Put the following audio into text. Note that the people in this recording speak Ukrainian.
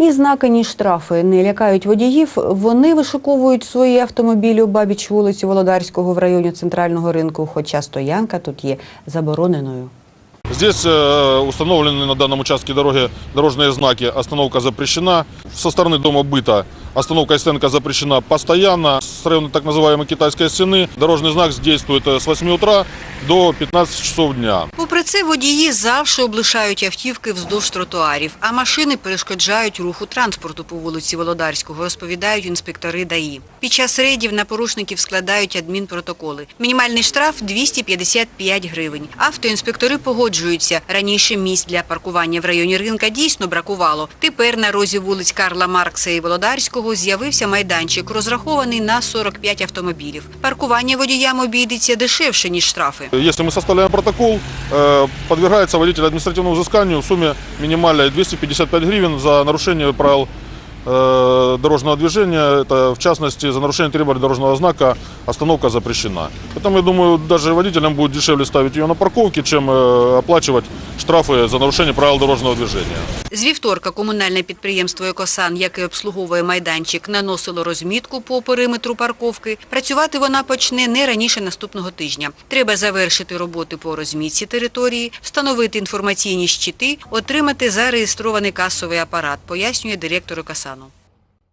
Ні знаки, ні штрафи не лякають водіїв. Вони вишиковують свої автомобілі у бабіч вулиці Володарського в районі центрального ринку, хоча стоянка тут є забороненою. Здесь э, установлены на данном участке дороги дорожные знаки «Остановка запрещена». Со стороны дома быта остановка и стоянка запрещена постоянно. С района так называемой китайской стены дорожный знак действует э, с 8 утра до 15 часов дня. Попри це, водії завжди облишають автівки вздовж тротуарів, а машини перешкоджають руху транспорту по вулиці Володарського, розповідають інспектори ДАІ. Під час рейдів на порушників складають адмінпротоколи. Мінімальний штраф – 255 гривень. Автоінспектори погоджуються. Раніше місць для паркування в районі ринка дійсно бракувало. Тепер на розі вулиць Карла Маркса і Володарського з'явився майданчик, розрахований на 45 автомобілів. Паркування водіям обійдеться дешевше, ніж штрафи. Если мы составляем протокол, э, подвергается водитель административному взысканию в сумме минимальной 255 гривен за нарушение правил э, дорожного движения, это в частности за нарушение требований дорожного знака остановка запрещена. Поэтому я думаю, даже водителям будет дешевле ставить ее на парковке, чем э, оплачивать штрафы за нарушение правил дорожного движения. З вівторка комунальне підприємство «Екосан», яке обслуговує майданчик, наносило розмітку по периметру парковки. Працювати вона почне не раніше наступного тижня. Треба завершити роботи по розмітці території, встановити інформаційні щити, отримати зареєстрований касовий апарат, пояснює директор Tá, não?